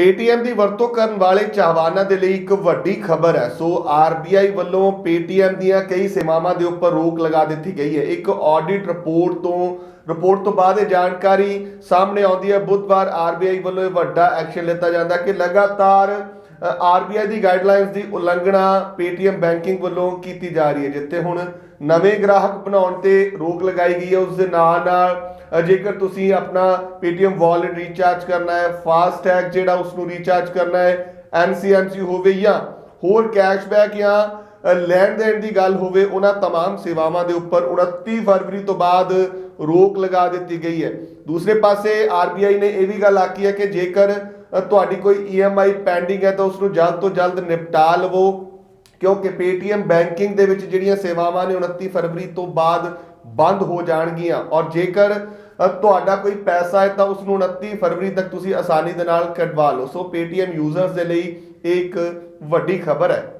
Paytm ਦੀ ਵਰਤੋਂ ਕਰਨ ਵਾਲੇ ਚਾਹਵਾਨਾਂ ਦੇ ਲਈ ਇੱਕ ਵੱਡੀ ਖਬਰ ਹੈ। ਸੋ RBI ਵੱਲੋਂ Paytm ਦੀਆਂ ਕਈ ਸੇਵਾਵਾਂ ਦੇ ਉੱਪਰ ਰੋਕ ਲਗਾ ਦਿੱਤੀ ਗਈ ਹੈ। ਇੱਕ ਆਡਿਟ ਰਿਪੋਰਟ ਤੋਂ ਰਿਪੋਰਟ ਤੋਂ ਬਾਅਦ ਇਹ ਜਾਣਕਾਰੀ ਸਾਹਮਣੇ ਆਉਂਦੀ ਹੈ। ਬੁੱਧਵਾਰ RBI ਵੱਲੋਂ ਇਹ ਵੱਡਾ ਐਕਸ਼ਨ ਲਿੱਤਾ ਜਾਂਦਾ ਕਿ ਲਗਾਤਾਰ ਆਰਬੀਆਈ ਦੀ ਗਾਈਡਲਾਈਨਸ ਦੀ ਉਲੰਘਣਾ Paytm ਬੈਂਕਿੰਗ ਵੱਲੋਂ ਕੀਤੀ ਜਾ ਰਹੀ ਹੈ ਜਿੱਥੇ ਹੁਣ ਨਵੇਂ ਗ੍ਰਾਹਕ ਬਣਾਉਣ ਤੇ ਰੋਕ ਲਗਾਈ ਗਈ ਹੈ ਉਸ ਦੇ ਨਾਲ ਨਾਲ ਅ, ਜੇਕਰ ਤੁਸੀਂ ਆਪਣਾ Paytm ਵਾਲਟ ਰੀਚਾਰਜ ਕਰਨਾ ਹੈ ਫਾਸਟੈਗ ਜਿਹੜਾ ਉਸ ਨੂੰ ਰੀਚਾਰਜ ਕਰਨਾ ਹੈ ਐਨਸੀਐਮਸੀ ਹੋਵੇ ਜਾਂ ਹੋਰ ਕੈਸ਼ਬੈਕ ਜਾਂ ਅ, ਲੈਣ ਦੇਣ ਦੀ ਗੱਲ ਹੋਵੇ ਉਹਨਾਂ तमाम ਸੇਵਾਵਾਂ ਦੇ ਉੱਪਰ 29 ਫਰਵਰੀ ਤੋਂ ਬਾਅਦ ਰੋਕ ਲਗਾ ਦਿੱਤੀ ਗਈ ਹੈ ਦੂਸਰੇ ਪਾਸੇ ਆਰਬੀਆਈ ਨੇ ਇਹ ਵੀ ਗੱਲ ਆਖੀ ਹੈ ਕਿ ਜੇਕਰ ਅ, ਤੁਹਾਡੀ ਕੋਈ ਈਐਮਆਈ ਪੈਂਡਿੰਗ ਹੈ ਤਾਂ ਉਸ ਨੂੰ ਜਲਦ ਤੋਂ ਜਲਦ ਨਿਪਟਾ ਲਵੋ, ਕਿਉਂਕਿ Paytm ਬੈਂਕਿੰਗ ਦੇ ਵਿੱਚ ਜਿਹੜੀਆਂ ਸੇਵਾਵਾਂ ਨੇ 29 ਫਰਵਰੀ ਤੋਂ ਬਾਅਦ ਬੰਦ ਹੋ ਜਾਣਗੀਆਂ। ਔਰ ਜੇਕਰ ਤੁਹਾਡਾ ਕੋਈ ਪੈਸਾ ਹੈ ਤਾਂ ਉਸ ਨੂੰ 29 ਫਰਵਰੀ ਤੱਕ ਤੁਸੀਂ ਆਸਾਨੀ ਦੇ ਨਾਲ ਕਢਵਾ ਲਓ। ਸੋ Paytm ਯੂਜ਼ਰਸ ਦੇ ਲਈ ਇਹ ਇੱਕ ਵੱਡੀ ਖਬਰ ਹੈ।